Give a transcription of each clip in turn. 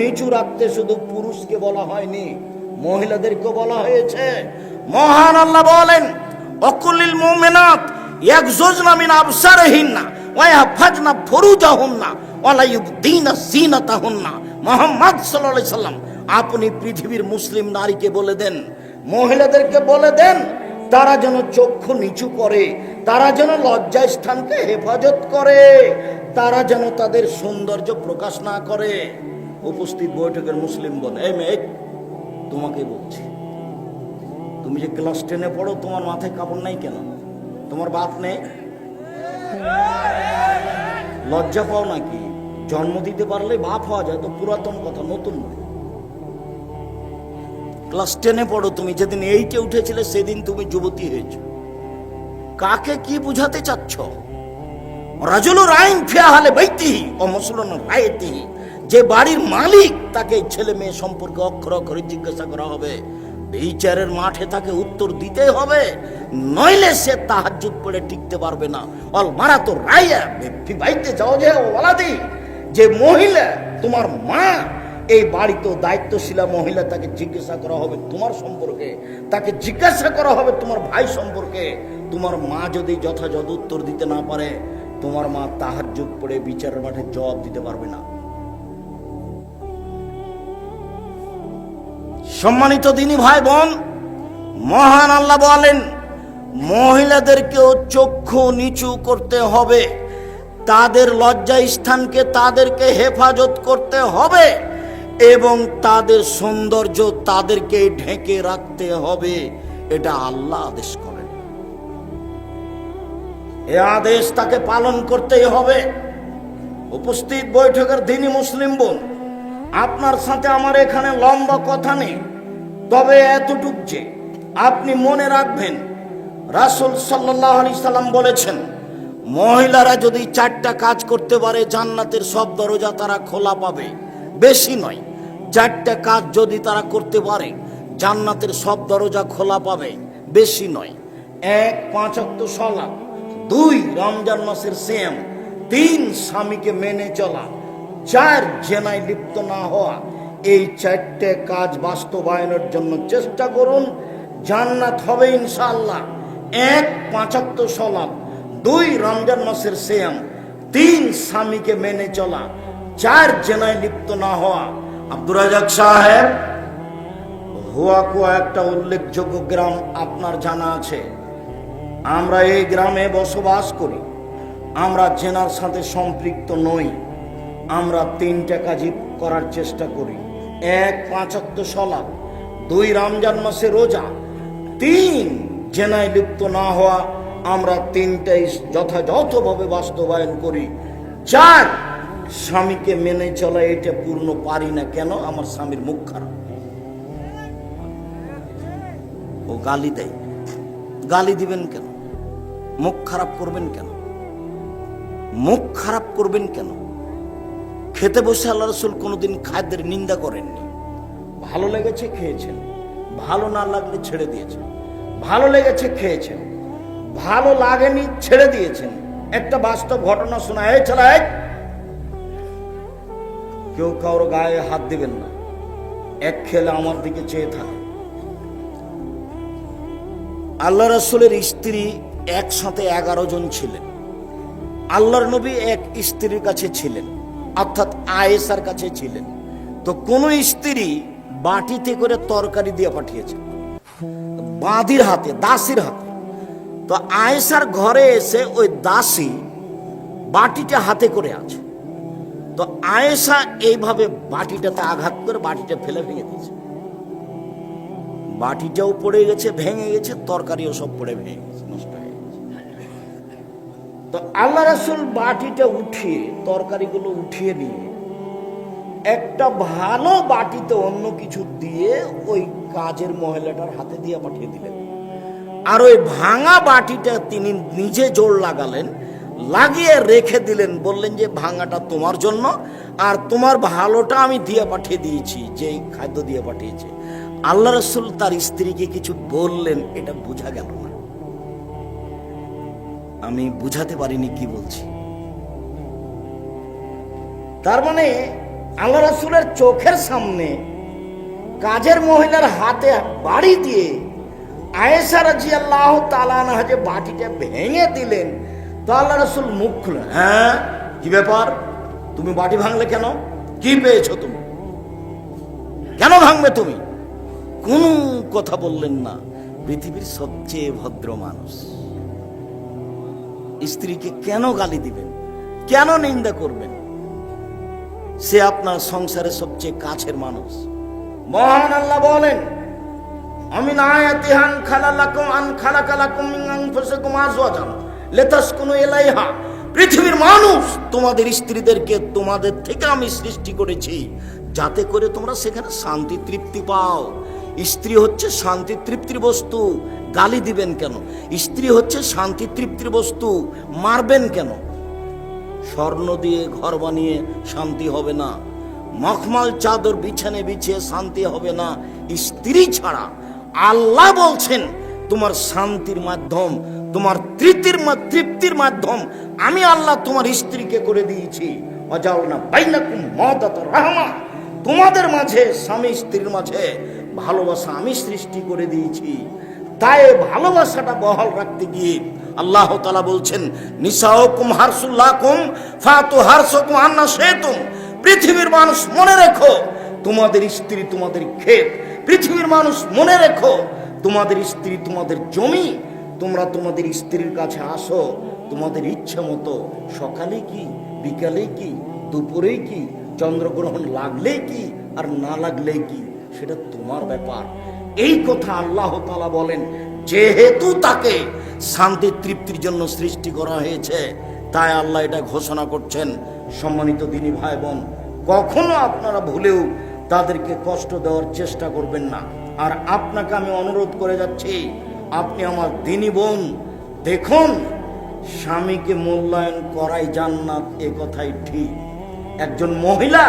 নিচু রাখতে শুধু পুরুষকে বলা হয়নি, মহিলাদেরকে বলা হয়েছে। মহান আল্লাহ বলেন, অকুলিল মুমিনাত ইয়াকজুজনা মিন আবসারিহিন্না ওয়া ইয়াহফাজনা ফুরুজাহুন্না ওয়া লা ইউবদিনা জিনাতাহুন্না মুহাম্মদ সাল্লাল্লাহু আলাইহি সাল্লাম, আপনি পৃথিবীর মুসলিম নারীকে বলে দেন, মহিলাদেরকে বলে দেন, তারা যেন চক্ষু নিচু করে, তারা যেন লজ্জা স্থানকে হেফাজত করে, তারা যেন তাদের সৌন্দর্য প্রকাশ না করে। উপস্থিত বৈঠকের মুসলিম বোন এই মেয়ে তোমাকে বলছি। তুমি যে ক্লাস টেনে পড়ো, তোমার মাথায় কাপড় নাই কেন? তোমার বাপ নেই? লজ্জা পাও নাকি? জন্ম দিতে পারলে বাপ হওয়া যায়, তো পুরাতন কথা, নতুন নয়। ক্লাস টেনে পড়ো তুমি, যেদিন এইটে উঠেছিলে, সেদিন তুমি যুবতী হয়েছ। কাকে কি বুঝাতে চাচ্ছ? রাজুলুর আইন ফিয়া হালে বৈতিহি ও মুসলমান রায়তিহি। যে বাড়ির মালিক তাকে ছেলে মেয়ে সম্পর্কে অক্ষর অক্ষরে জিজ্ঞাসা করা হবে। বিচারের মাঠে তাকে উত্তর দিতে হবে, নইলে সে তাহাজ্জুদ পড়ে টিকতে পারবে না। অল মারা তো রাইয়া ফি বাইতে যাও যে ওলাদি, যে মহিলা, তোমার মা, এই বাড়িতে দায়িত্বশীলা মহিলা তাকে জিজ্ঞাসা করা হবে তোমার সম্পর্কে, তাকে জিজ্ঞাসা করা হবে তোমার ভাই সম্পর্কে। তোমার মা যদি যথাযথ উত্তর দিতে না পারে, তোমার মা তাহার যুগ পড়ে বিচারের মাঠে জবাব দিতে পারবে না। সম্মানিত দিনী ভাই বোন, মহান আল্লাহ বলেন, মহিলাদেরকেও চক্ষু নিচু করতে হবে, তাদের লজ্জা স্থানকে তাদেরকে হেফাজত করতে হবে এবং তাদের সৌন্দর্য তাদেরকে ঢেকে রাখতে হবে, এটা আল্লাহ আদেশ করেন। এ আদেশ তাকে পালন করতেই হবে। উপস্থিত বৈঠকের দিনই মুসলিম বোন আপনার সাথে আমার এখানে লম্বা কথা নেই। তবে এতটুক যে আপনি মনে রাখবেন, রাসুল সাল্লাহ আলি সাল্লাম বলেছেন, মহিলারা যদি চারটা কাজ করতে পারে, জান্নাতের সব দরজা তারা খোলা পাবে। বেশি নয়, চারটা কাজ যদি তারা করতে পারে, জান্নাতের সব দরজা খোলা পাবে। বেশি নয়, এক, পাঁচ অক্ট সলা দুই, রমজান মাসের সেম তিন, স্বামীকে মেনে চলা। চার জেনায় লিপ্ত না হওয়া এই চারটে কাজ বাস্তবায়নের জন্য চেষ্টা করুন। জান্নাত হবে ইনশাল্লাহ এক পাঁচাত্ত সলাপ দুই রমজান মাসের সেম তিন স্বামীকে মেনে চলা, চার জেনায় লিপ্ত না হওয়া। আব্দুর রাজাক সাহেব হুয়াকুয়া একটা উল্লেখযোগ্য গ্রাম আপনার জানা আছে। আমরা এই গ্রামে বসবাস করি। আমরা জেনার সাথে সম্পৃক্ত নই। আমরা তিনটা কাজই করার চেষ্টা করি। এক পাঁচাত্ত সলাপ, দুই রমজান মাসে রোজা, তিন জেনায় লিপ্ত না হওয়া আমরা তিনটাই যথাযথভাবে বাস্তবায়ন করি। চার, স্বামীকে মেনে চলা এটা পূর্ণ পারি না কেন? আমার স্বামীর মুখ খারাপ। ও গালি দেয়। গালি দিবেন কেন? মুখ খারাপ করবেন কেন? মুখ খারাপ করবেন কেন? খেতে বসে আল্লাহ রসুল কোনোদিন খাদ্যের নিন্দা করেননি। ভালো লেগেছে খেয়েছেন, ভালো না লাগলে ছেড়ে দিয়েছেন। ভালো লেগেছে খেয়েছেন, ভালো লাগেনি ছেড়ে দিয়েছেন। একটা বাস্তব ঘটনা শোনা, এই এই! কেউ কারোর গায়ে হাত দিবেন না। এক খেলে আমার দিকে চেয়ে থাকে। আল্লাহ রসুলের স্ত্রী একসাথে এগারো জন ছিলেন। আল্লাহর নবী এক স্ত্রীর কাছে ছিলেন। অর্থাৎ আয়েসার কাছে ছিলেন। তো কোন স্ত্রী বাটিতে করে তরকারি দিয়ে পাঠিয়েছে। বাঁধির হাতে, দাসির হাতে। তো আয়েসার ঘরে এসে ওই দাসী বাটিটা হাতে করে আছে। তো আয়েশা এইভাবে বাটিটাতে আঘাত করে বাটিটা ফেলে ভেঙে দিয়েছে। বাটিটাও পড়ে গেছে, ভেঙে গেছে, তরকারিও সব পড়ে ভেঙে গেছে, নষ্ট তো আল্লাহ রাসুল বাটিটা উঠিয়ে, তরকারিগুলো উঠিয়ে নিয়ে, একটা ভালো বাটিতে অন্য কিছু দিয়ে ওই কাজের মহিলাটার হাতে দিয়ে পাঠিয়ে দিলেন। আর ওই ভাঙা বাটিটা তিনি নিজে জোর লাগালেন, লাগিয়ে রেখে দিলেন, বললেন যে, ভাঙাটা তোমার জন্য, আর তোমার ভালোটা আমি দিয়ে পাঠিয়ে দিয়েছি যে খাদ্য দিয়ে পাঠিয়েছে। আল্লাহ রসুল তার স্ত্রীকে কিছু বললেন, এটা বোঝা গেল না। আমি বুঝাতে পারিনি কি বলছি। তার মানে আল্লাহ রাসূলের চোখের সামনে কাজের মহিলার হাতে বাড়ি দিয়ে আয়েশা রাজি আল্লাহ তালানা যে বাটিটা ভেঙে দিলেন, তো আল্লাহ রসুল মুখ খুলেন হ্যাঁ কি ব্যাপার? তুমি বাটি ভাঙলে কেন? কি পেয়েছ তুমি? কেন ভাঙবে তুমি? কোন কথা বললেন না। পৃথিবীর সবচেয়ে ভদ্র মানুষ। স্ত্রীকে কেন গালি দিবেন? কেন নিন্দা করবেন? সে আপনার সংসারের সবচেয়ে কাছের মানুষ। মহান আল্লাহ বলেন, আমি না আয়াতিহান খালালাকুম আন খালাকালাকুম মিন আনফুসিকুম আজওয়াজান। লিতাসকুনু ইলাইহা। পৃথিবীর মানুষ তোমাদের স্ত্রীদেরকে তোমাদের থেকে আমি সৃষ্টি করেছি। যাতে করে তোমরা সেখানে শান্তি তৃপ্তি পাও। স্ত্রী হচ্ছে শান্তি তৃপ্তির বস্তু। গালি দিবেন কেন? স্ত্রী হচ্ছে শান্তি তৃপ্তির বস্তু, মারবেন কেন? স্বর্ণ দিয়ে ঘর বানিয়ে শান্তি হবে না। মখমাল চাদর বিছানে বিছিয়ে শান্তি হবে না। স্ত্রী ছাড়া আল্লাহ বলছেন, তোমার শান্তির মাধ্যম, তোমার তৃপ্তির তৃপ্তির মাধ্যম আমি আল্লাহ তোমার স্ত্রীকে করে দিয়েছি। না তোমাদের মাঝে, স্বামী স্ত্রীর মাঝে ভালোবাসা আমি সৃষ্টি করে দিয়েছি। তাই ভালোবাসাটা বহাল রাখতে গিয়ে আল্লাহ তালা বলছেন, নিসাউকুম হারসুল্লাকুম ফাতু হারসুকুম আন্না শেতুম পৃথিবীর মানুষ মনে রেখো, তোমাদের স্ত্রী তোমাদের ক্ষেত। পৃথিবীর মানুষ মনে রেখো, তোমাদের স্ত্রী তোমাদের জমি, তোমরা তোমাদের স্ত্রীর কাছে আসো, তোমাদের ইচ্ছে মতো সকালে কি, বিকালে কি, দুপুরে কি, চন্দ্রগ্রহণ লাগলে কি, আর না লাগলে কি, সেটা তোমার ব্যাপার। এই কথা আল্লাহ তালা বলেন, যেহেতু তাকে শান্তি তৃপ্তির জন্য সৃষ্টি করা হয়েছে, তাই আল্লাহ এটা ঘোষণা করছেন। সম্মানিত দিনী ভাই বোন কখনো আপনারা ভুলেও তাদেরকে কষ্ট দেওয়ার চেষ্টা করবেন না। আর আপনাকে আমি অনুরোধ করে যাচ্ছি, আপনি আমার দিনী বোন, দেখুন, স্বামীকে মূল্যায়ন করাই জান্নাত, এ কথাই ঠিক। একজন মহিলা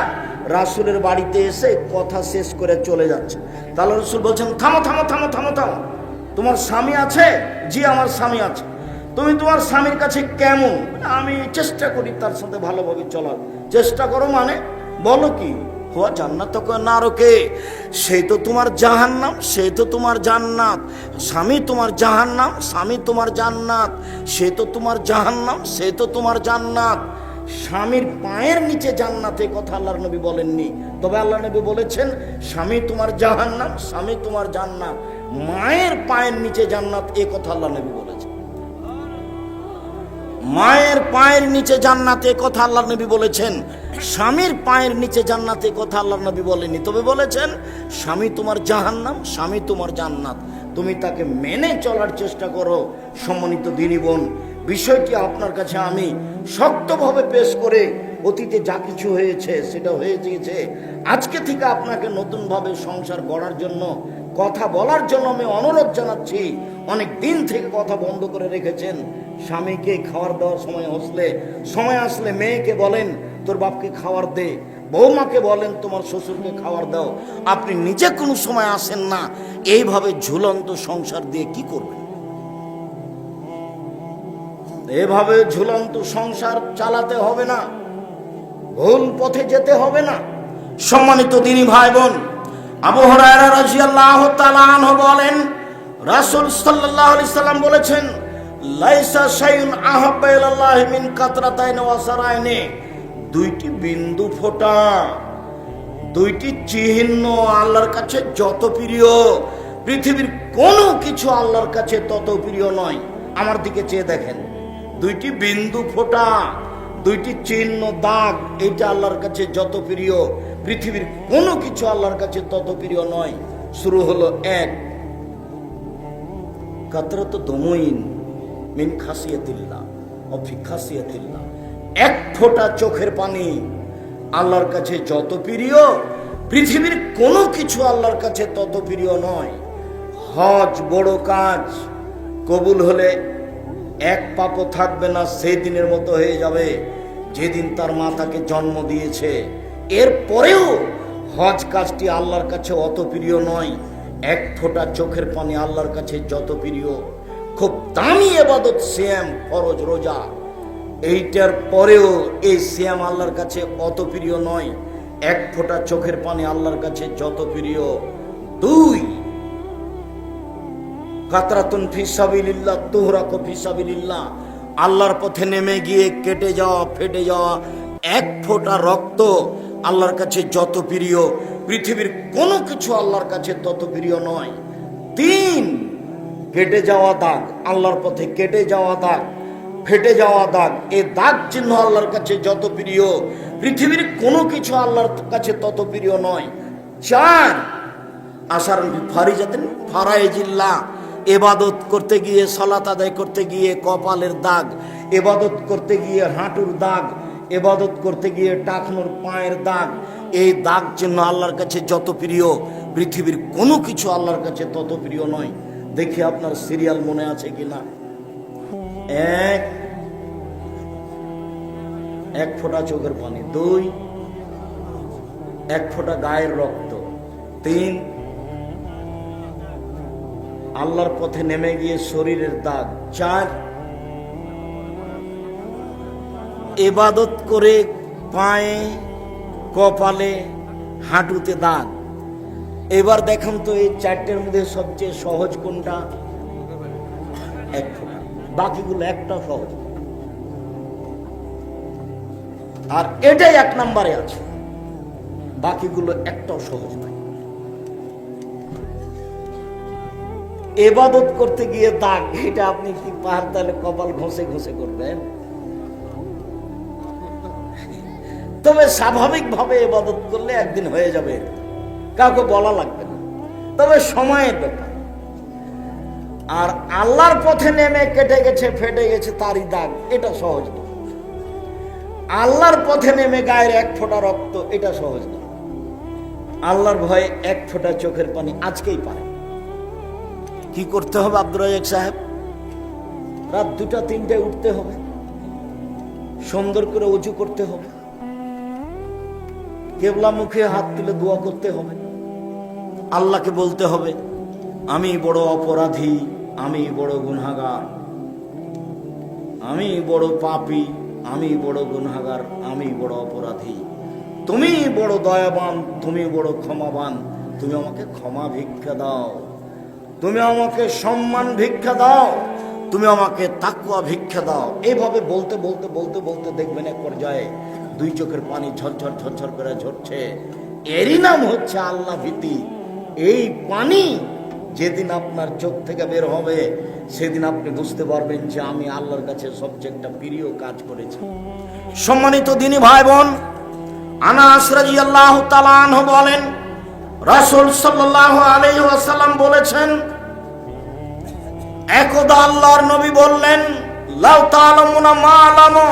রাসুলের বাড়িতে এসে কথা শেষ করে চলে যাচ্ছে। তাহলে রসুল বলছেন, থামো থামো থামো থামো থামো। তোমার স্বামী আছে? জি, আমার স্বামী আছে। তুমি তোমার স্বামীর কাছে কেমন? আমি চেষ্টা করি তার সাথে ভালোভাবে চলার। চেষ্টা করো মানে? বলো কি হওয়া জান্নাত তো না রোকে সেই তো তোমার জাহান্নাম সেই তো তোমার জান্নাত। স্বামী তোমার জাহান্নাম, স্বামী তোমার জান্নাত। সে তো তোমার জাহান্নাম, সে তো তোমার জান্নাত। স্বামীর পায়ের নিচে জান্নাতে কথা আল্লাহর নবী বলেননি। তবে আল্লাহ নবী বলেছেন, স্বামী তোমার জাহান্নাম, স্বামী তোমার জান্নাত। মায়ের পায়ের নিচে জান্নাত, এ কথা আল্লাহ নবী বলেছেন। মায়ের পায়ের নিচে জান্নাতে কথা আল্লাহ নবী বলেছেন। স্বামীর পায়ের নিচে জান্নাতে কথা আল্লাহ নবী বলেনি তবে বলেছেন, স্বামী তোমার জাহান্নাম, স্বামী তোমার জান্নাত। তুমি তাকে মেনে চলার চেষ্টা করো, সম্মানিত দিনী বোন। বিষয়টি আপনার কাছে আমি শক্তভাবে পেশ করে অতীতে যা কিছু হয়েছে, সেটা হয়ে গিয়েছে। আজকে থেকে আপনাকে নতুনভাবে সংসার গড়ার জন্য, কথা বলার জন্য আমি অনুরোধ জানাচ্ছি। অনেক দিন থেকে কথা বন্ধ করে রেখেছেন। স্বামীকে খাবার দেওয়ার সময় আসলে সময় আসলে মেয়েকে বলেন, তোর বাপকে খাবার দে। বৌমাকে বলেন, তোমার শ্বশুরকে খাবার দাও। আপনি নিজে কোনো সময় আসেন না। এইভাবে ঝুলন্ত সংসার দিয়ে কি করবেন? এভাবে ঝুলন্ত সংসার চালাতে হবে না। ভুল পথে যেতে হবে না। সম্মানিত দিনী ভাই বোন আবু হরায়রা রাদিয়াল্লাহু তাআলা আনহু বলেন, রাসূল সাল্লাল্লাহু আলাইহি সাল্লাম বলেছেন, লাইসা শাইউন আহাব্বা ইলাল্লাহি মিন কাতরাতাইন ওয়া সারাইনি। দুইটি বিন্দু ফোঁটা, দুইটি চিহ্ন আল্লাহর কাছে যত প্রিয়, পৃথিবীর কোনো কিছু আল্লাহর কাছে তত প্রিয় নয়। আমার দিকে চেয়ে দেখেন। দুইটি বিন্দু ফোঁটা, দুইটি চিহ্ন দাগ এটা আল্লাহর কাছে যত প্রিয়। পৃথিবীর কোনো কিছু আল্লাহর কাছে তত প্রিয় নয়। শুরু হলো এক। কাতরত দমইন মিন খাসিয়াতিল্লাহ অফি খাসিয়াতিল্লাহ। এক ফোঁটা চোখের পানি আল্লাহর কাছে যত প্রিয়, পৃথিবীর কোনো কিছু আল্লাহর কাছে তত প্রিয় নয়। হজ বড় কাজ, কবুল হলে এক পাপও থাকবে না, সেই দিনের মতো হয়ে যাবে যেদিন তার মা তাকে জন্ম দিয়েছে। এর পরেও হজ কাজটি আল্লাহর কাছে অত প্রিয় নয়। এক ফোঁটা চোখের পানি আল্লাহর কাছে যত প্রিয়। খুব দামি এবাদত শ্যাম ফরজ, রোজা। এইটার পরেও এই শ্যাম আল্লাহর কাছে অত প্রিয় নয়। এক ফোঁটা চোখের পানি আল্লাহর কাছে যত প্রিয়। দুই কাতরাতুন ফিসাবিল্লাহ তুহরাকো ফিসাবিল্লাহ আল্লাহর পথে নেমে গিয়ে কেটে যাওয়া, ফেটে যাওয়া, এক ফোঁটা রক্ত আল্লাহর কাছে যত প্রিয়। পৃথিবীর কোনো কিছু আল্লাহর কাছে তত প্রিয় নয়। তিন, কেটে যাওয়া দাগ, আল্লাহর পথে কেটে যাওয়া দাগ, ফেটে যাওয়া দাগ। এ দাগ চিহ্ন আল্লাহর কাছে যত প্রিয়। পৃথিবীর কোনো কিছু আল্লাহর কাছে তত প্রিয় নয়। চার আসার ফারিজাতেন ফারাইজিল্লা এবাদত করতে গিয়ে, সলাত আদায় করতে গিয়ে কপালের দাগ, এবাদত করতে গিয়ে হাঁটুর দাগ, এবাদত করতে গিয়ে টাকনোর পায়ের দাগ, এই দাগ চিহ্ন আল্লাহর কাছে যত প্রিয়, পৃথিবীর কোনো কিছু আল্লাহর কাছে তত প্রিয় নয়। দেখি আপনার সিরিয়াল মনে আছে কিনা? এক এক ফোঁটা চোখের পানি, দুই, এক ফোঁটা গায়ের রক্ত, তিন আল্লাহর পথে নেমে গিয়ে শরীরের দাগ, চার। এবাদত করে পায়ে, কপালে, হাঁটুতে দাগ। এবার দেখুন তো এই চারটের মধ্যে সবচেয়ে সহজ কোনটা? বাকিগুলো একটা সহজ। আর এটাই এক নম্বরে আছে। বাকিগুলো একটাও সহজ নয়। এবাদত করতে গিয়ে দাগ, এটা আপনি কি পাহাড় তাহলে কপাল ঘষে ঘষে করবেন। তবে স্বাভাবিকভাবে এবাদত করলে একদিন হয়ে যাবে। কাউকে বলা লাগবে না। তবে সময়ের ব্যাপার। আর আল্লাহর পথে নেমে কেটে গেছে, ফেটে গেছে, তারই দাগ, এটা সহজ না আল্লাহর পথে নেমে গায়ের এক ফোঁটা রক্ত, এটা সহজ না আল্লাহর ভয়ে এক ফোঁটা চোখের পানি আজকেই পারে কি করতে হবে আব্দুর রাজাক সাহেব? রাত দুটা, তিনটায় উঠতে হবে। সুন্দর করে উঁচু করতে হবে। কেবলা মুখে হাত তুলে দোয়া করতে হবে। আল্লাহকে বলতে হবে, আমি বড় অপরাধী, আমি বড় গুনাগার আমি বড় পাপি, আমি বড় গুনাগার আমি বড় অপরাধী। তুমি বড় দয়াবান, তুমি বড় ক্ষমাবান, তুমি আমাকে ক্ষমা ভিক্ষা দাও। তুমি আমাকে সম্মান ভিক্ষা দাও, তুমি আমাকে তাকুয়া ভিক্ষা দাও। এইভাবে বলতে বলতে বলতে বলতে দেখবেন এক পর্যায়ে দুই চোখের পানি ঝরঝর ঝরঝর করে ঝরছে। এরই নাম হচ্ছে আল্লাহ ভীতি। এই পানি যেদিন আপনার চোখ থেকে বের হবে, সেদিন আপনি বুঝতে পারবেন যে আমি আল্লাহর কাছে সবচেয়ে একটা প্রিয় কাজ করেছি। সম্মানিত দিনী ভাই বোন, আনাস রাদিয়াল্লাহু তাআলা আনহু বলেন রাসূল সাল্লাল্লাহু আলাইহি ওয়াসাল্লাম বলেছেন, একদা আল্লাহর নবী বললেন, লাউ তাআলামুনা মা আলামু,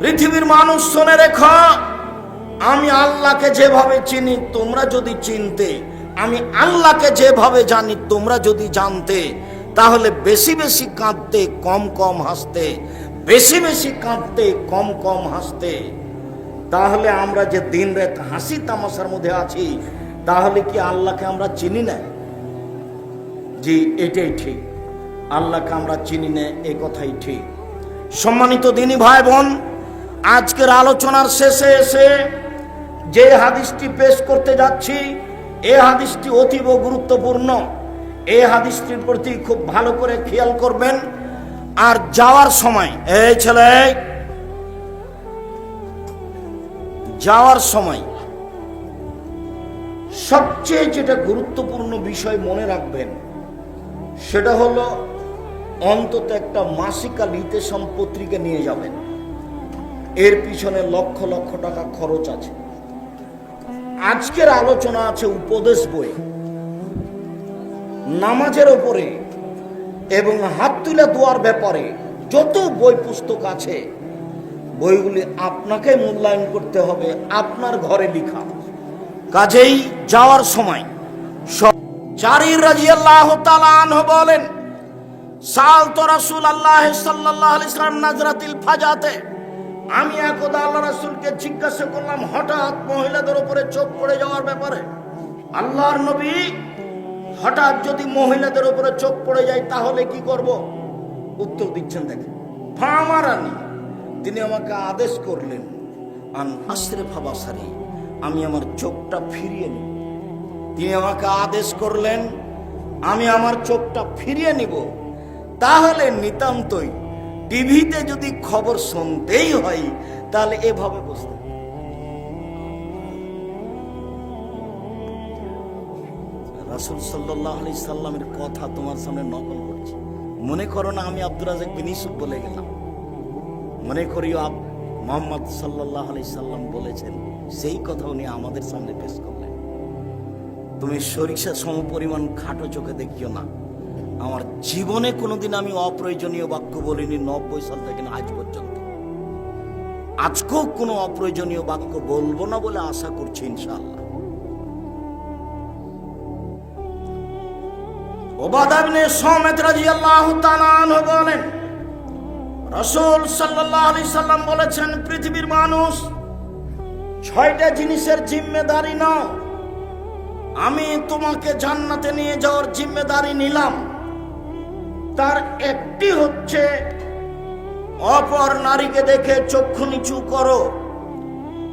পৃথিবীর মানুষ শুনে রেখো, আমি আল্লাহকে যেভাবে চিনি, তোমরা যদি চিনতে, আমি আল্লাহকে যেভাবে জানি, তোমরা যদি জানতে, তাহলে বেশি বেশি কাঁদতে, কম কম হাসতে, বেশি বেশি কাঁদতে, কম কম হাসতে, তাহলে আমরা যে দিন রাত হাসি তামাশার মধ্যে আছি তাহলে কি আল্লাহকে আমরা চিনি না? জি, এটাই ঠিক। আল্লাহকে আমরা চিনি না, এ কথাই ঠিক। সম্মানিত দিনী ভাই বোন আজকের আলোচনার শেষে এসে যে হাদিসটি পেশ করতে যাচ্ছি, এ হাদিসটি অতীব গুরুত্বপূর্ণ। এই হাদিসটির প্রতি খুব ভালো করে খেয়াল করবেন। আর যাওয়ার সময়, এই ছেলে, যাওয়ার সময় সবচেয়ে যেটা গুরুত্বপূর্ণ বিষয় মনে রাখবেন, সেটা হলো অন্তত একটা মাসিকা লিতেশন পত্রিকা নিয়ে যাবেন। এর পিছনে লক্ষ লক্ষ টাকা খরচ আছে। আজকের আলোচনা আছে উপদেশ বই নামাজের ওপরে এবং হাত তুলে দোয়ার ব্যাপারে যত বই পুস্তক আছে, বইগুলি আপনাকে মূল্যায়ন করতে হবে, আপনার ঘরে লেখা। কাজেই যাওয়ার সময় সব জারির রাজিয়াল্লাহ তাআলা আনহু বলেন সাল তো রাসূল আল্লাহ সাল্লাল্লাহু আলাইহি সাল্লাম নাজরাতিল ফাজাতে। আমি একদা আল্লাহ রাসূলকে জিজ্ঞাসা করলাম, হঠাৎ মহিলাদের উপরে চোখ পড়ে যাওয়ার ব্যাপারে? আল্লাহর নবী, হঠাৎ যদি মহিলাদের উপরে চোখ পড়ে যায় তাহলে কি করব? উত্তর দিচ্ছেন দেখেন, ফামারানি। তিনি আমাকে আদেশ করলেন, আন আশরে ফাবাসারি আমি আমার চোখটা ফিরিয়ে নিব। তিনি আমাকে আদেশ করলেন, আমি আমার চোখটা ফিরিয়ে নিব। তাহলে নিতান্তই টিভিতে যদি খবর শুনতেই হয়, তাহলে এভাবে বসতে। রাসুল সাল্লাহ আলি সাল্লামের কথা তোমার সামনে নকল করছি। মনে করো না আমি আব্দুল রাজাক বিন বলে গেলাম। মনে করিও মোহাম্মদ সাল্লাহ আলি সাল্লাম বলেছেন সেই কথা উনি আমাদের সামনে পেশ করলেন। তুমি সরিষা সম পরিমাণ খাটো চোখে দেখিও না। আমার জীবনে কোনোদিন আমি অপ্রয়োজনীয় বাক্য বলিনি নব্বই সাল থেকে আজ পর্যন্ত। আজকেও কোনো অপ্রয়োজনীয় বাক্য বলব না বলে আশা করছি ইনশাআল্লাহ। ওবাদাবনে সমেত তাআলা আনহু বলেন, রাসূল সাল্লাল্লাহু আলাইহি সাল্লাম বলেছেন, পৃথিবীর মানুষ ছয়টা জিনিসের জিম্মেদারি নাও। আমি তোমাকে জান্নাতে নিয়ে যাওয়ার জিম্মেদারি নিলাম। তার একটি হচ্ছে, অপর নারীকে দেখে চক্ষু নিচু করো।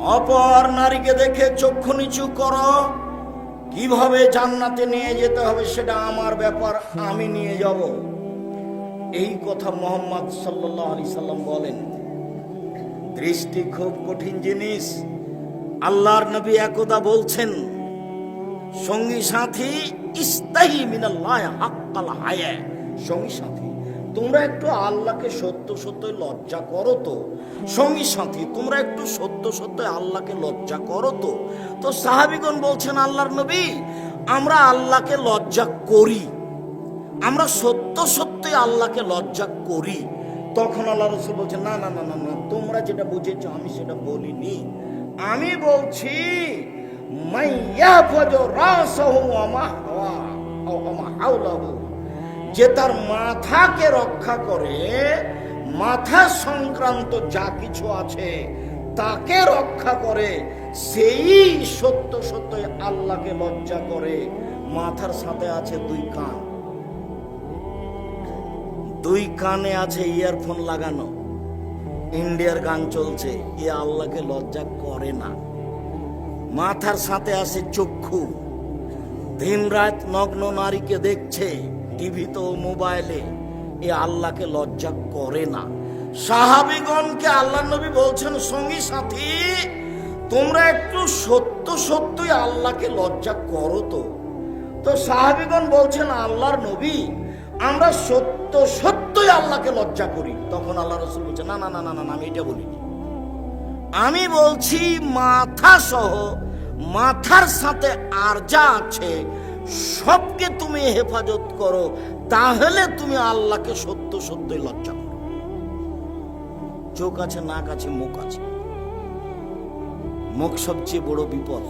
অপর নারীকে দেখে চক্ষু নিচু করো। কীভাবে জান্নাতে নিয়ে যেতে হবে সেটা আমার ব্যাপার, আমি নিয়ে যাব। এই কথা মোহাম্মদ সাল্লাহ আলি সাল্লাম বলেন। দৃষ্টি খুব কঠিন জিনিস। আল্লাহর নবী একদা বলছেন, সঙ্গী সাথী, ইস্তাহি মিনাল্লাহ হাক্কাল সঙ্গী সাথী, তোমরা একটু আল্লাহকে সত্য সত্য লজ্জা করো তো। সঙ্গী সাথী, তোমরা একটু সত্য সত্য আল্লাহকে লজ্জা করো তো। তো সাহাবিগণ বলছেন, আল্লাহর নবী, আমরা আল্লাহকে লজ্জা করি। আমরা সত্য সত্যই আল্লাহকে লজ্জা করি। তখন আল্লাহ রসুল বলছে না না না না না, তোমরা যেটা বুঝেছ আমি সেটা বলিনি। আমি বলছি যে তার মাথাকে রক্ষা করে, মাথা সংক্রান্ত যা কিছু আছে, তাকে রক্ষা করে, সেই সত্য সত্য আল্লাহকে লজ্জা করে। মাথার সাথে আছে দুই কান। দুই কানে আছে ইয়ারফোন লাগানো। ইন্ডিয়ার গান চলছে, এ আল্লাহকে লজ্জা করে না। মাথার সাথে আছে চক্ষু। দিন রাত নগ্ন নারীকে দেখছে টিভিতে ও মোবাইলে, এ আল্লাহকে লজ্জা করে না। সাহাবিগণকে আল্লাহ নবী বলছেন, সঙ্গী সাথী, তোমরা একটু সত্য সত্যই আল্লাহকে লজ্জা করো তো। তো সাহাবিগণ বলছেন, আল্লাহর নবী আমরা সত্য, সত্যই আল্লাহকে লজ্জা করি। তখন আল্লাহ রসুল বলছে, না না না না না আমি এটা বলিনি। আমি বলছি মাথা সহ মাথার সাথে আর যা আছে, সবকে তুমি হেফাজত করো, তাহলে তুমি আল্লাহকে সত্য, সত্যই লজ্জা করো। চোখ আছে, নাক আছে, মুখ আছে। মুখ সবচেয়ে বড় বিপদ।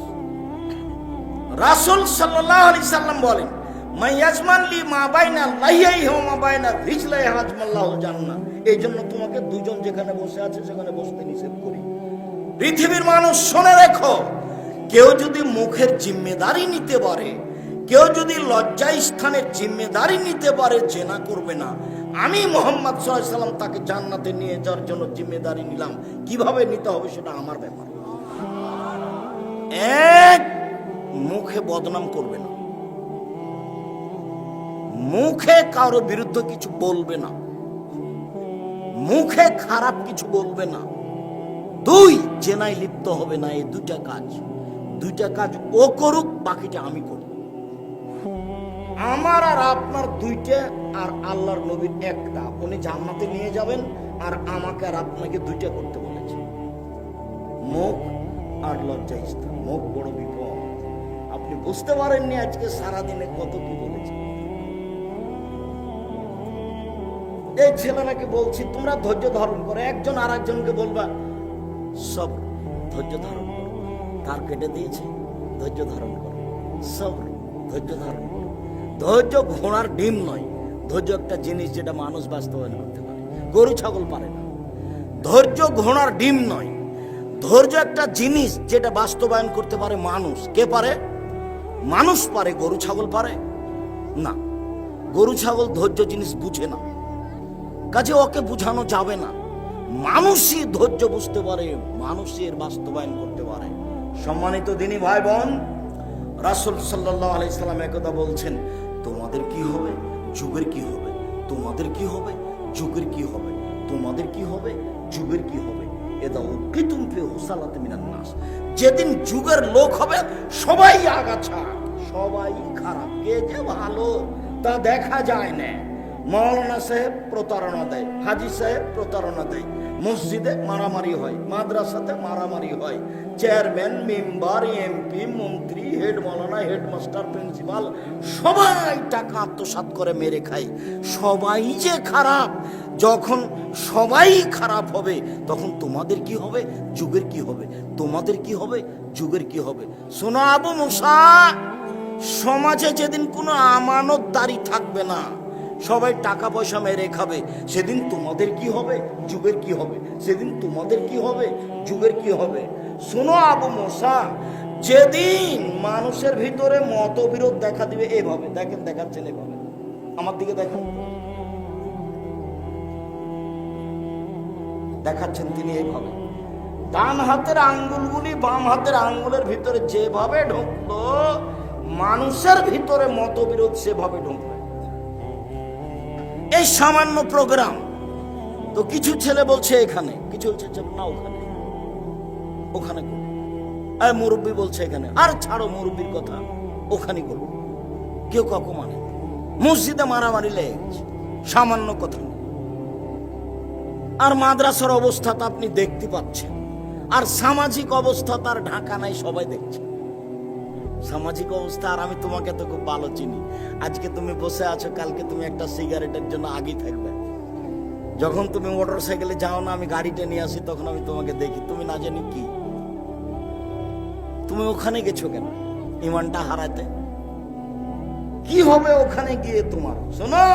রাসূল সাল্লাল্লাহু আলাইহি সাল্লাম বলেন মা লাইয়াই হো মা জান্নাহ। এই জন্য তোমাকে দুজন যেখানে বসে আছে, সেখানে বসতে নিষেধ করি। পৃথিবীর মানুষ রেখো, কেউ যদি মুখের জিম্মেদারি নিতে পারে, কেউ যদি লজ্জা স্থানের জিম্মেদারি নিতে পারে, জেনা করবে না। আমি মোহাম্মদ সাল্লাম তাকে জান্নাতে নিয়ে যাওয়ার জন্য জিম্মেদারি নিলাম। কীভাবে নিতে হবে সেটা আমার ব্যাপার। এক, মুখে বদনাম করবে না। মুখে কারও বিরুদ্ধে কিছু বলবে না। মুখে খারাপ কিছু বলবে না। দুই, জেনায় লিপ্ত হবে না, এই দুইটা কাজ। দুইটা কাজ ও করুক, বাকিটা আমি করব। আমার আর আপনার দুইটা আর আল্লাহর নবীর একটা। উনি জান্নাতে নিয়ে যাবেন আর আমাকে আর আপনাকে দুইটা করতে বলেছে। মুখ আর লজ্জা মুখ বড় বিপদ। আপনি বুঝতে পারেননি আজকে সারাদিনে কত বলেছে। এই ছেলেরাকে বলছি, তোমরা ধৈর্য ধারণ করো, একজন আর একজনকে বলবা, সব ধৈর্য ধারণ করো, তার কেটে দিয়েছে, ধৈর্য ধারণ করো, সব ধৈর্য ধারণ করো। ধৈর্য ঘোড়ার ডিম নয়, ধৈর্য একটা জিনিস যেটা মানুষ বাস্তবায়ন করতে পারে, গরু, ছাগল পারে না। ধৈর্য ঘোড়ার ডিম নয়, ধৈর্য একটা জিনিস যেটা বাস্তবায়ন করতে পারে মানুষ। কে পারে? মানুষ পারে, গরু, ছাগল পারে? না, গরু, ছাগল ধৈর্য জিনিস বুঝে না। কাজে ওকে বুঝানো যাবে না। মানুষই ধৈর্য বুঝতে পারে, মানুষই বাস্তবায়ন করতে পারে। সম্মানিত দিনী ভাই বোন রাসুল সাল্লাহ আলাইসাল্লাম একদা বলছেন, তোমাদের কি হবে? যুগের কি হবে? তোমাদের কি হবে? যুগের কি হবে? তোমাদের কি হবে? যুগের কি হবে? এদা উৎকৃতুম ফে হুসালাতে মিনান নাস। যেদিন যুগের লোক হবে, সবাই আগাছা, সবাই খারাপ। কে যে ভালো, তা দেখা যায় না। মৌলানা সাহেব প্রতারণা দেয়, হাজি সাহেব প্রতারণা দেয়। মসজিদে মারামারি হয়, মাদ্রাসাতে মারামারি হয়। চেয়ারম্যান, মেম্বার, এমপি, মন্ত্রী, হেড মৌলানা, হেডমাস্টার, প্রিন্সিপাল, সবাই টাকা আত্মসাৎ করে মেরে খায়। সবাই যে খারাপ, যখন সবাই খারাপ হবে, তখন তোমাদের কি হবে? যুগের কি হবে? তোমাদের কি হবে? যুগের কি হবে? শোনো আবু মুসা, সমাজে যেদিন কোনো আমানতদারি থাকবে না সবাই টাকা পয়সা মেরে খাবে। সেদিন তোমাদের কি হবে? যুগের কি হবে? সেদিন তোমাদের কি হবে? যুগের কি হবে? শোনো আবু মোসা, যেদিন মানুষের ভিতরে মতবিরোধ দেখা দিবে এভাবে। দেখেন, দেখাচ্ছেন এভাবে। আমার দিকে দেখেন। দেখাচ্ছেন তিনি এইভাবে ডান হাতের আঙ্গুলগুলি বাম হাতের আঙ্গুলের ভিতরে যেভাবে ঢুকলো, মানুষের ভিতরে মতবিরোধ সেভাবে ঢুকবে এই সামান্য প্রোগ্রাম তো কিছু ছেলে বলছে এখানে, কিছু বলছে না ওখানে। ওখানে আর মুরব্বী বলছে এখানে, আর ছাড়ো মুরব্বীর কথা, ওখানে করো। কেউ কাকু মানে মসজিদে মারামারি লেগে গেছে। সামান্য কথা। আর মাদ্রাসার অবস্থা তো আপনি দেখতে পাচ্ছেন। আর সামাজিক অবস্থা তার ঢাকা নাই, সবাই দেখছে। সামাজিক অবস্থা আর আমি তোমাকে তো খুব ভালো চিনি। আজকে তুমি বসে আছো, কালকে তুমি একটা সিগারেটের জন্য আগেই থাকবে। যখন তুমি মোটর সাইকেলে যাও না, আমি গাড়িটা নিয়ে আসি, তখন আমি তোমাকে দেখি। তুমি না জানি কি। তুমি ওখানে গেছো কেন? ইমানটা হারাতে। কি হবে ওখানে গিয়ে তোমার? শোনো,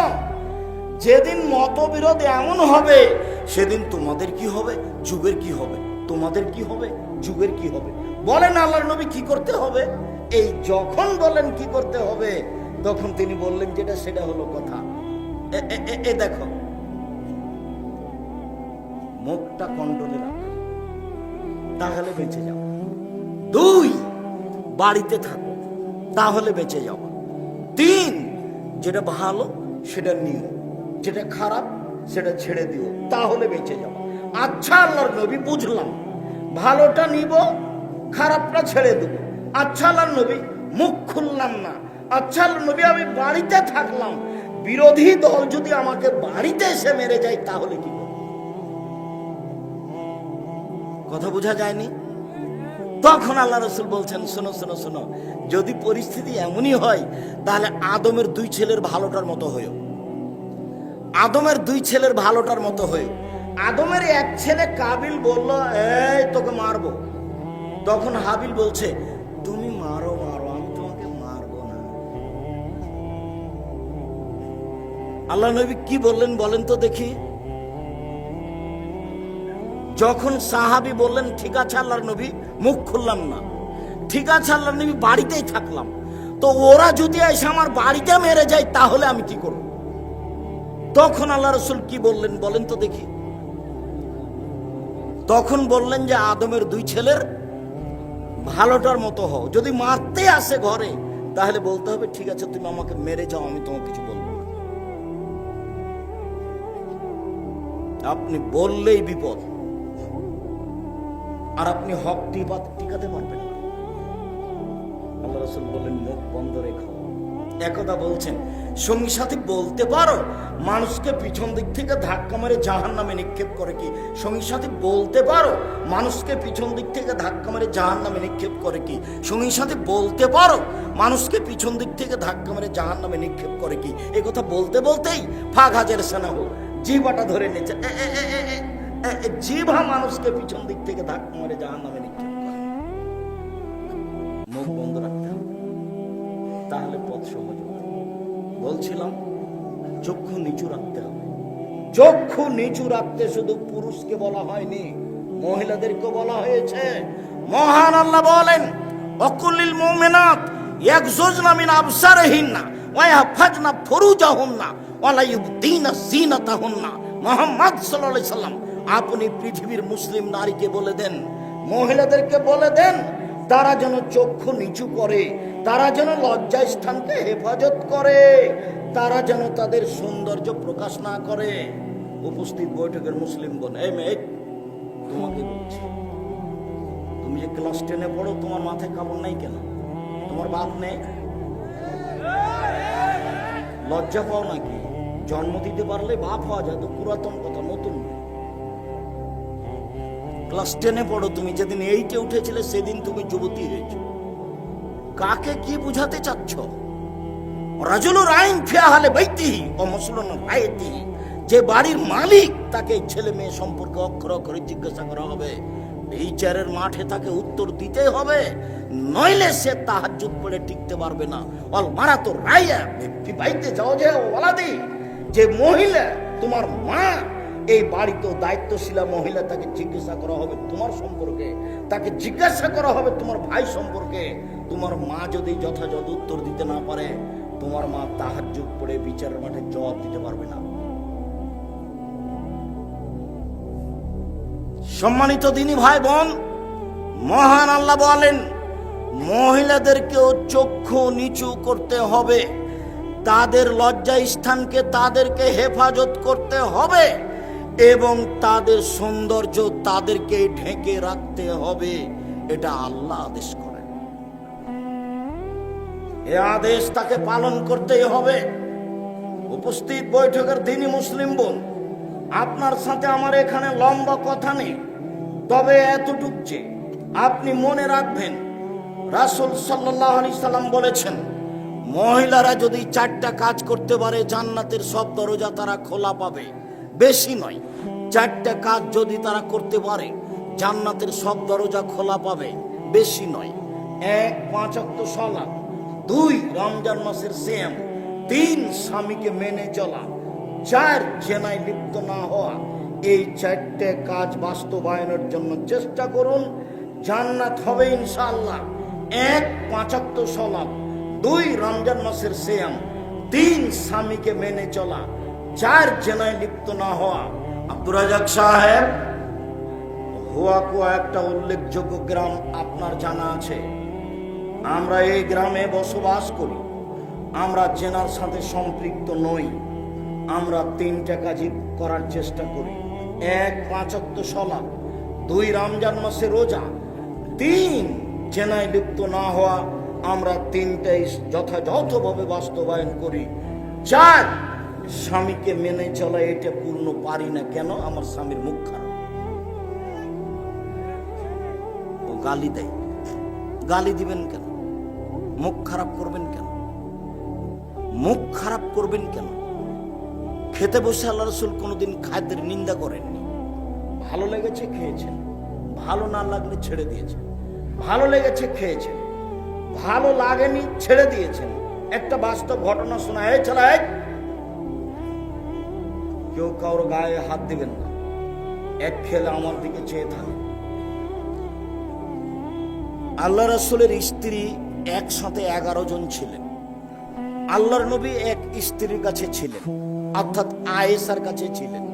যেদিন মতবিরোধ এমন হবে, সেদিন তোমাদের কি হবে? যুগের কি হবে? তোমাদের কি হবে? যুগের কি হবে? বলেন আল্লাহর নবী কি করতে হবে? এই যখন বলেন কি করতে হবে, তখন তিনি বললেন যেটা সেটা হলো কথা। এ- দেখো। মুখটা কন্ট্রোলে রাখো। তাহলে বেঁচে যাও। দুই, বাড়িতে থাকো। তাহলে বেঁচে যাও। তিন, যেটা ভালো, সেটা নিও। যেটা খারাপ, সেটা ছেড়ে দিও। তাহলে বেঁচে যাও। আচ্ছা আল্লাহর নবী, বুঝলাম। ভালোটা নিব, খারাপটা ছেড়ে দেব। আচ্ছা নবী, মুখ খুললাম না। আচ্ছা নবী, আমি বাড়িতে থাকলাম। বিরোধী দল যদি আমাকে বাড়িতে এসে মেরে যায়, তাহলে কি? কথা বোঝা যায়নি? তখন আল্লাহ রসুল বলছেন, শোনো শোনো শোনো, যদি পরিস্থিতি এমনই হয়, তাহলে আদমের দুই ছেলের ভালোটার মতো হয়েও। আদমের দুই ছেলের ভালোটার মতো হয়ে। আদমের এক ছেলে কাবিল বলল, এই, তোকে মারবো। তখন হাবিল বলছে আল্লাহ নবী কি বললেন বলেন তো দেখি। যখন সাহাবি বললেন, ঠিক আছে আল্লাহর নবী, মুখ খুললাম না। ঠিক আছে আল্লাহর নবী, বাড়িতেই থাকলাম। তো ওরা যদি এসে আমার বাড়িতে মেরে যায়, তাহলে আমি কি করব? তখন আল্লাহ রসুল কি বললেন বলেন তো দেখি। তখন বললেন যে, আদমের দুই ছেলের ভালোটার মতো হও। যদি মারতে আসে ঘরে, তাহলে বলতে হবে, ঠিক আছে, তুমি আমাকে মেরে যাও, আমি তোমাকে কিছু বলব আপনি বললেই বিপদ। আর আপনি হক টিপাত টিকাতে পারবেন আল্লাহ রসুল বললেন, মুখ বন্ধ রেখো। বলছেন, সঙ্গী সাথী বলতে পারো, মানুষকে পিছন দিক থেকে ধাক্কা মেরে জাহান নামে নিক্ষেপ করে কি? সঙ্গী সাথী বলতে পারো, মানুষকে পিছন দিক থেকে ধাক্কা মেরে জাহান নামে নিক্ষেপ করে কি? সঙ্গী সাথী বলতে পারো, মানুষকে পিছন দিক থেকে ধাক্কা মেরে জাহান নামে নিক্ষেপ করে কি? কথা বলতে বলতেই ফাঁক হাজার সেনা হোক জিবাটা ধরে নিচ্ছে। জিভা মানুষকে পিছন দিক থেকে ধাক্কা মেরে জাহান নামে নিক্ষেপ করে। মুখ বন্ধ রাখতে হবে। তাহলে পথ সহজ। বলছিলাম, চক্ষু নিচু রাখতে হবে। চক্ষু নিচু রাখতে শুধু পুরুষকে বলা হয়নি, মহিলাদেরকে বলা হয়েছে। মহান আল্লাহ বলেন অকুলিল মুমিনাত ইয়াকজুজনা মিন আবসারিহিন্না ওয়া ইয়াহফাজনা ফুরুজাহুন্না। ওয়া লা ইউবদিনা জিনাতাহুন্না মুহাম্মদ সাল্লাম, আপনি পৃথিবীর মুসলিম নারীকে বলে দেন, মহিলাদেরকে বলে দেন, তারা যেন চক্ষু নিচু করে, তারা যেন লজ্জা স্থানকে হেফাজত করে, তারা যেন তাদের সৌন্দর্য প্রকাশ না করে। উপস্থিত বৈঠকের মুসলিম বোন তোমাকে বলছি, তুমি যে ক্লাস টেনে পড়ো, তোমার মাথায় কাপড় নাই কেন? তোমার বাপ নেই? লজ্জা পাও নাকি? জন্ম দিতে পারলে বাপ হওয়া যায়, তো পুরাতন কথা, নতুন। ক্লাস টেনে পড়ো তুমি, যেদিন এইটে উঠেছিলে, সেদিন তুমি যুবতী হয়েছ। কাকে কি বুঝাতে চাচ্ছ? রাজুলুর আইন ফিয়া হালে বাইতি ও মুসলমান রায়তি। যে বাড়ির মালিক, তাকে ছেলে মেয়ে সম্পর্কে অক্ষর অক্ষরে জিজ্ঞাসা করা হবে। এই চারের মাঠে তাকে উত্তর দিতে হবে, নইলে সে তাহাজ্জুদ পড়ে টিকতে পারবে না। অল মারা তো বাইতে যাও যে ওলাদি যে মহিলা, তোমার মা, এই বাড়িতে দায়িত্বশীলা মহিলা তাকে জিজ্ঞাসা করা হবে তোমার সম্পর্কে, তাকে জিজ্ঞাসা করা হবে তোমার ভাই সম্পর্কে। তোমার মা যদি যথাযথ উত্তর দিতে না পারে, তোমার মা তাহার যুগ পড়ে বিচারের মাঠে জবাব দিতে পারবে না। সম্মানিত দিনী ভাই বোন, মহান আল্লাহ বলেন, মহিলাদেরকেও চক্ষু নিচু করতে হবে, তাদের লজ্জা স্থানকে তাদেরকে হেফাজত করতে হবে এবং তাদের সৌন্দর্য তাদেরকে ঢেকে রাখতে হবে, এটা আল্লাহ আদেশ করেন। এ আদেশ তাকে পালন করতেই হবে। উপস্থিত বৈঠকের দিনই মুসলিম বোন আপনার সাথে আমার এখানে লম্বা কথা নেই। তবে এতটুক যে আপনি মনে রাখবেন, রাসুল সাল্লাহ আলি সাল্লাম বলেছেন, মহিলারা যদি চারটা কাজ করতে পারে, জান্নাতের সব দরজা তারা খোলা পাবে। বেশি নয়, চারটা কাজ যদি তারা করতে পারে, জান্নাতের সব দরজা খোলা পাবে। বেশি নয়, এক, পাঁচ সলা দুই, রমজান মাসের সেম তিন, স্বামীকে মেনে চলা। চার জেনায় লিপ্ত না হওয়া এই চারটে কাজ বাস্তবায়নের জন্য চেষ্টা করুন। জান্নাত হবে ইনশাল্লাহ এক পাঁচাত্ত সলাপ, দুই রমজান মাসের সেয়াম, তিন স্বামীকে মেনে চলা চার জেনায় লিপ্ত না হওয়া। আব্দুর রাজাক সাহেব হুয়াকুয়া একটা উল্লেখযোগ্য গ্রাম আপনার জানা আছে। আমরা এই গ্রামে বসবাস করি। আমরা জেনার সাথে সম্পৃক্ত নই। আমরা তিনটা কাজই করার চেষ্টা করি। এক পাঁচত্ব সলা দুই, রমজান মাসে রোজা, তিন, জেনায় লিপ্ত না হওয়া আমরা তিনটাই যথাযথভাবে বাস্তবায়ন করি। চার, স্বামীকে মেনে চলা এটা পূর্ণ পারি না কেন? আমার স্বামীর মুখ খারাপ। ও গালি দেয়। গালি দিবেন কেন? মুখ খারাপ করবেন কেন? মুখ খারাপ করবেন কেন? খেতে বসে আল্লাহ রসুল কোনোদিন খাদ্যের নিন্দা করেননি। ভালো লেগেছে, খেয়েছেন। ভালো না লাগলে ছেড়ে দিয়েছেন। ভালো লেগেছে, খেয়েছেন। ভালো লাগেনি, ছেড়ে দিয়েছেন। একটা বাস্তব ঘটনা শোনা চলা কেউ কারোর গায়ে হাত দিবেন না। এক খেলে আমার দিকে চেয়ে থাকে। আল্লাহ রসুলের স্ত্রী একসাথে এগারো জন ছিলেন। আল্লাহর নবী এক স্ত্রীর কাছে ছিলেন। অর্থাৎ আয়েসার কাছে ছিলেন।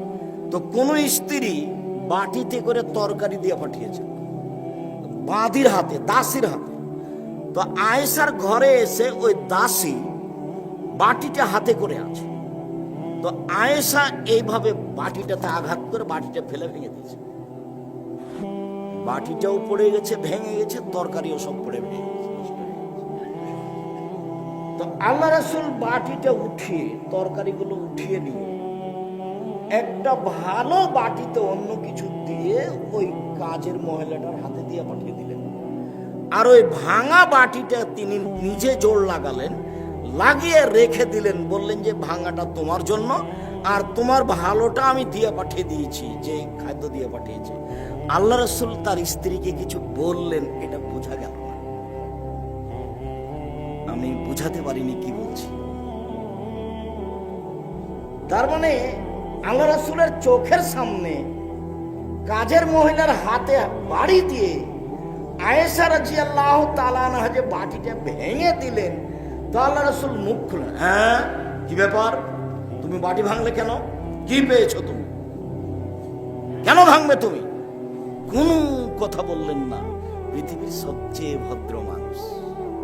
তো কোন স্ত্রী বাটিতে করে তরকারি দিয়ে পাঠিয়েছে বাঁধির হাতে, দাসির হাতে। তো আয়েসার ঘরে এসে ওই দাসী বাটিটা হাতে করে আছে। তো আয়েশা এইভাবে বাটিটাতে আঘাত করে বাটিটা ফেলে ভেঙে দিয়েছে। বাটিটাও পড়ে গেছে, ভেঙে গেছে, তরকারিও সব পড়ে ভেঙে তো আল্লাহ রাসুল বাটিটা উঠিয়ে, তরকারিগুলো উঠিয়ে নিয়ে, একটা ভালো বাটিতে অন্য কিছু দিয়ে ওই কাজের মহিলাটার হাতে দিয়ে পাঠিয়ে দিলেন। আর ওই ভাঙা বাটিটা তিনি নিজে জোর লাগালেন, লাগিয়ে রেখে দিলেন, বললেন যে, ভাঙাটা তোমার জন্য, আর তোমার ভালোটা আমি দিয়ে পাঠিয়ে দিয়েছি যে খাদ্য দিয়ে পাঠিয়েছে। আল্লাহ রসুল তার স্ত্রীকে কিছু বললেন, এটা আমি বুঝাতে পারিনি কি বলছি। তার মানে আল্লাহ রসুলের চোখের সামনে কাজের মহিলার হাতে বাড়ি দিয়ে আয়েশা রাজি আল্লাহ তালানা যে বাটিটা ভেঙে দিলেন, তো আল্লাহ রসুল মুখ খুলেন হ্যাঁ কি ব্যাপার? তুমি বাটি ভাঙলে কেন? কি পেয়েছ তুমি? কেন ভাঙবে তুমি? কোনো কথা বললেন না। পৃথিবীর সবচেয়ে ভদ্র মানুষ